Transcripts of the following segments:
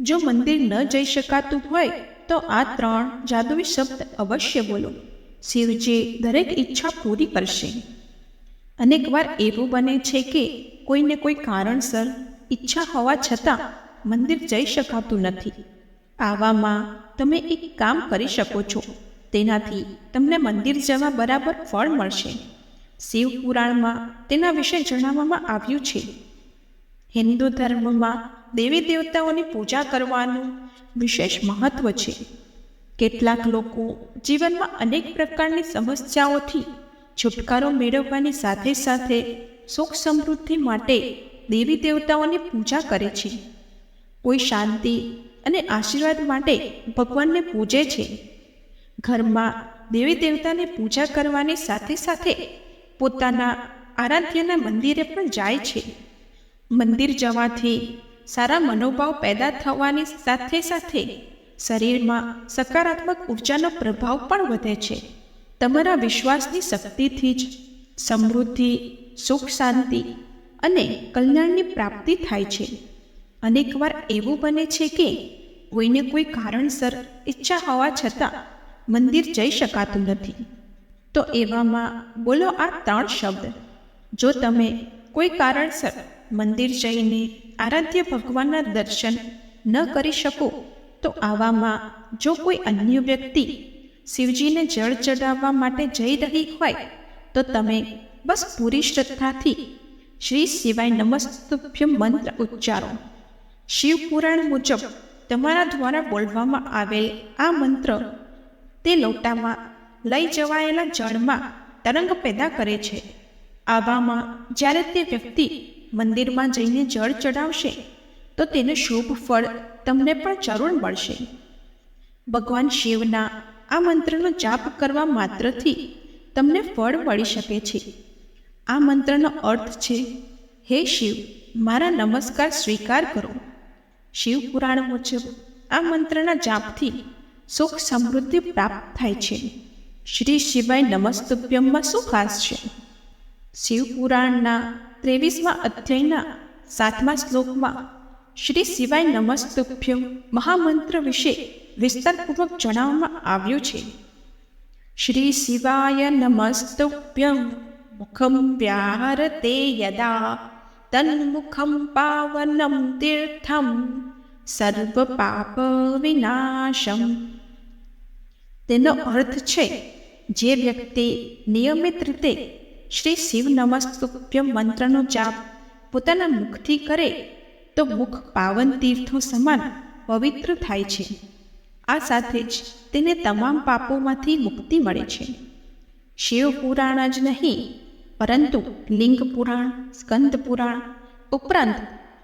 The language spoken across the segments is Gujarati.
જો મંદિર ન જઈ શકાતું હોય, તો આ ત્રણ જાદુઈ શબ્દ અવશ્ય બોલો. શિવજી દરેક ઈચ્છા પૂરી કરશે. અનેકવાર એવું બને છે કે કોઈને કોઈ કારણસર ઈચ્છા હોવા છતાં મંદિર જઈ શકાતું નથી. આવામાં તમે એક કામ કરી શકો છો. તેનાથી તમને મંદિર જવા બરાબર ફળ મળશે. શિવ પુરાણમાં તેના વિશે જણાવવામાં આવ્યું છે. હિન્દુ ધર્મમાં દેવી દેવતાઓની પૂજા કરવાનું વિશેષ મહત્વ છે. કેટલાક લોકો જીવનમાં અનેક પ્રકારની સમસ્યાઓથી છુટકારો મેળવવાની સાથે સાથે સુખ સમૃદ્ધિ માટે દેવી દેવતાઓની પૂજા કરે છે. કોઈ શાંતિ અને આશીર્વાદ માટે ભગવાનને પૂજે છે. ઘરમાં દેવી દેવતાની પૂજા કરવાની સાથે સાથે પોતાના આરાધ્યના મંદિરે પણ જાય છે. મંદિર જવાથી સારા મનોભાવ પેદા થવાની સાથે સાથે શરીરમાં સકારાત્મક ઉર્જાનો પ્રભાવ પણ વધે છે. તમારા વિશ્વાસની શક્તિથી જ સમૃદ્ધિ, સુખ શાંતિ અને કલ્યાણની પ્રાપ્તિ થાય છે. અનેકવાર એવું બને છે કે કોઈને કોઈ કારણસર ઈચ્છા હોવા છતાં મંદિર જઈ શકાતું નથી. તો એવામાં બોલો આ ત્રણ શબ્દ. જો તમે કોઈ કારણસર મંદિર જઈને આરાધ્ય ભગવાનના દર્શન ન કરી શકો, તો આવામાં જો કોઈ અન્ય વ્યક્તિ શિવજીને જળ ચડાવવા માટે જઈ રહી હોય, તો તમે બસ પૂરી શ્રદ્ધાથી શ્રી શિવાય નમસ્તુભ્ય મંત્ર ઉચ્ચારો. શિવ પુરાણ મુજબ તમારા દ્વારા બોલવામાં આવેલ આ મંત્ર તે લોટામાં લઈ જવાયેલા જળમાં તરંગ પેદા કરે છે. આવામાં જ્યારે તે વ્યક્તિ મંદિરમાં જઈને જળ ચડાવશે, તો તેનું શુભ ફળ તમને પણ જરૂર મળશે. ભગવાન શિવના આ મંત્રનો જાપ કરવા માત્રથી તમને ફળ મળી શકે છે. આ મંત્રનો અર્થ છે, હે શિવ, મારા નમસ્કાર સ્વીકાર કરો. શિવ પુરાણ મુજબ આ મંત્રના જાપથી સુખ સમૃદ્ધિ પ્રાપ્ત થાય છે. શ્રી શિવાય નમસ્તુભ્યમમાં શું ખાસ છે? શિવ પુરાણના ત્રેવીસમાં અધ્યાયના સાતમા શ્લોકમાં શ્રી શિવાય નમસ્તુભ્ય મહામંત્ર વિશે વિસ્તારપૂર્વક જણાવવામાં આવ્યું છે. શ્રી શિવાય નમસ્તુભ્યમ મુખમ વ્યાહરતે યદા તન્મુખમ પાવનમ તીર્થમ સર્વ પાપ વિનાશમ. તેનો અર્થ છે, જે વ્યક્તિ નિયમિત રીતે શ્રી શિવ નમસ્તુભ્ય મંત્રનો જાપ પોતાના મુખથી કરે તો મુખ પાવન તીર્થો સમાન પવિત્ર થાય છે. આ સાથે જ તેને તમામ પાપોમાંથી મુક્તિ મળે છે. શિવ પુરાણ જ નહીં, પરંતુ લિંગ પુરાણ, સ્કંદ પુરાણ, ઉપરાંત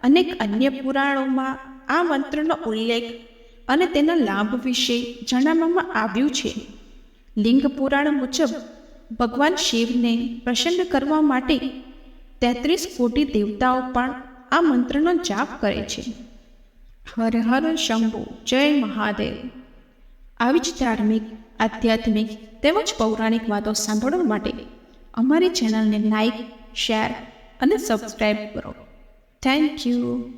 અનેક અન્ય પુરાણોમાં આ મંત્રનો ઉલ્લેખ અને તેના લાભ વિશે જણાવવામાં આવ્યું છે. લિંગ પુરાણ મુજબ ભગવાન શિવને પ્રસન્ન કરવા માટે તેત્રીસ કોટી દેવતાઓ પણ આ મંત્રનો જાપ કરે છે. હર હર શંભુ, જય મહાદેવ. આવી જ ધાર્મિક, આધ્યાત્મિક તેમજ પૌરાણિક વાતો સાંભળવા માટે અમારી ચેનલને લાઈક, શેર અને સબસ્ક્રાઈબ કરો. Thank you.